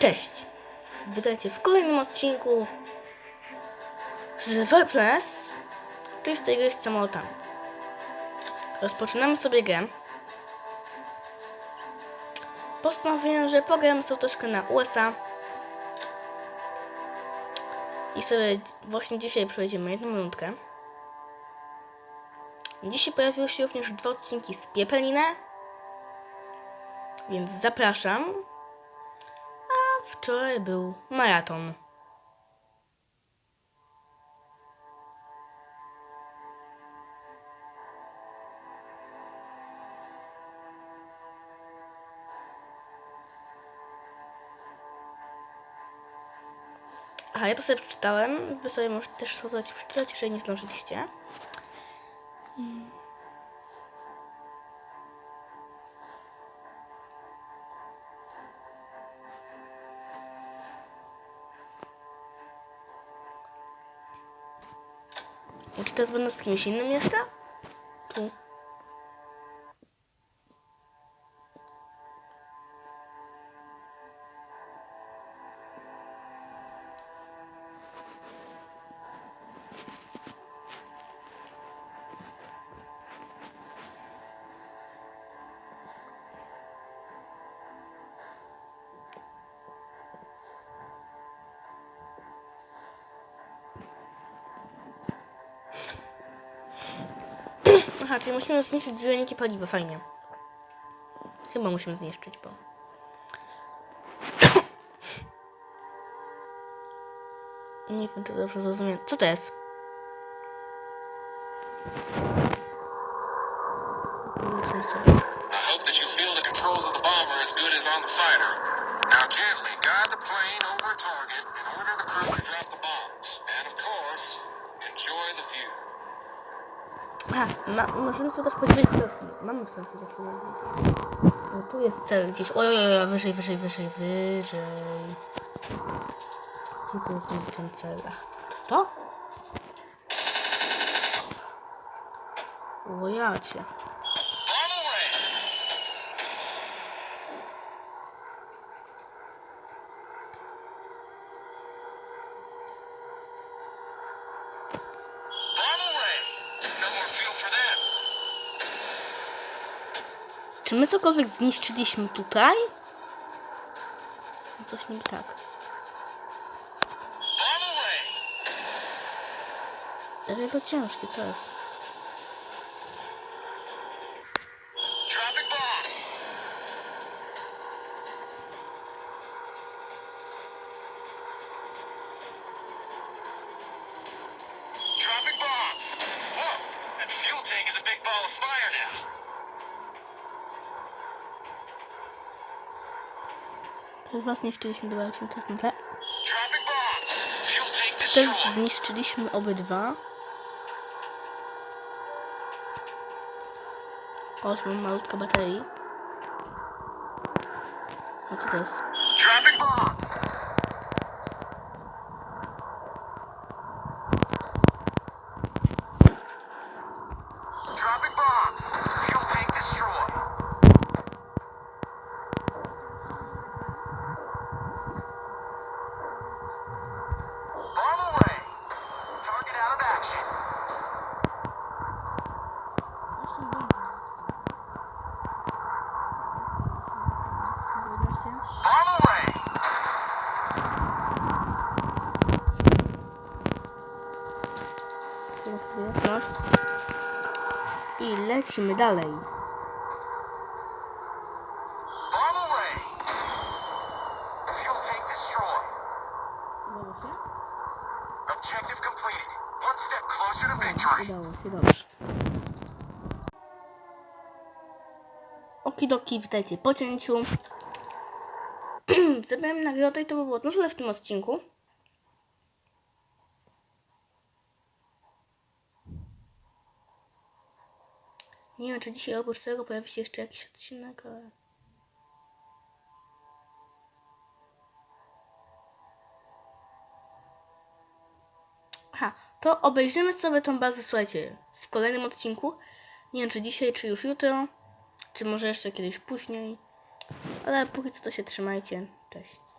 Cześć! Witajcie w kolejnym odcinku z Warplanes, czyli z tej gry z samolotami. Rozpoczynamy sobie grę. Postanowiłem, że pogram sobie troszkę na USA. I sobie właśnie dzisiaj przejdziemy jedną minutkę. Dzisiaj pojawiły się również dwa odcinki z Piepelinę. Więc zapraszam. Wczoraj był maraton. Aha, ja to sobie przeczytałem. Wy sobie możecie też spróbować przeczytać, jeżeli nie zdążyliście. Czy teraz będę z kimś innym jeszcze? Tu. Aha, czyli musimy zniszczyć zbiorniki paliwa, fajnie. Chyba musimy zniszczyć, bo... Nie wiem, czy dobrze zrozumiałem. Co to jest? I hope that you feel the controls of the bomber as good as on the fighter. Ma, możemy sobie też podzielić teraz. Mamy sensie też podzielić. No tu jest cel gdzieś. Oj, oj, oj, wyżej, wyżej, wyżej, wyżej. Gdzie tu jest ten cel? Ach, to jest to? O, Czy my cokolwiek zniszczyliśmy tutaj? Coś niby tak. Ale to ciężkie, co jest? Teraz was zniszczyliśmy, dobra, lecimy teraz na tle. Też zniszczyliśmy obydwa. O, już mam malutko baterii. A co to jest? Closer to victory. Udało się, dobrze. Okidoki, witajcie po cięciu. Zebrałem nagrodę i to by było tyle w tym odcinku. Nie wiem, czy dzisiaj oprócz tego pojawi się jeszcze jakiś odcinek, ale... Aha, to obejrzymy sobie tą bazę, słuchajcie, w kolejnym odcinku. Nie wiem, czy dzisiaj, czy już jutro, czy może jeszcze kiedyś później. Ale póki co to się trzymajcie. Cześć.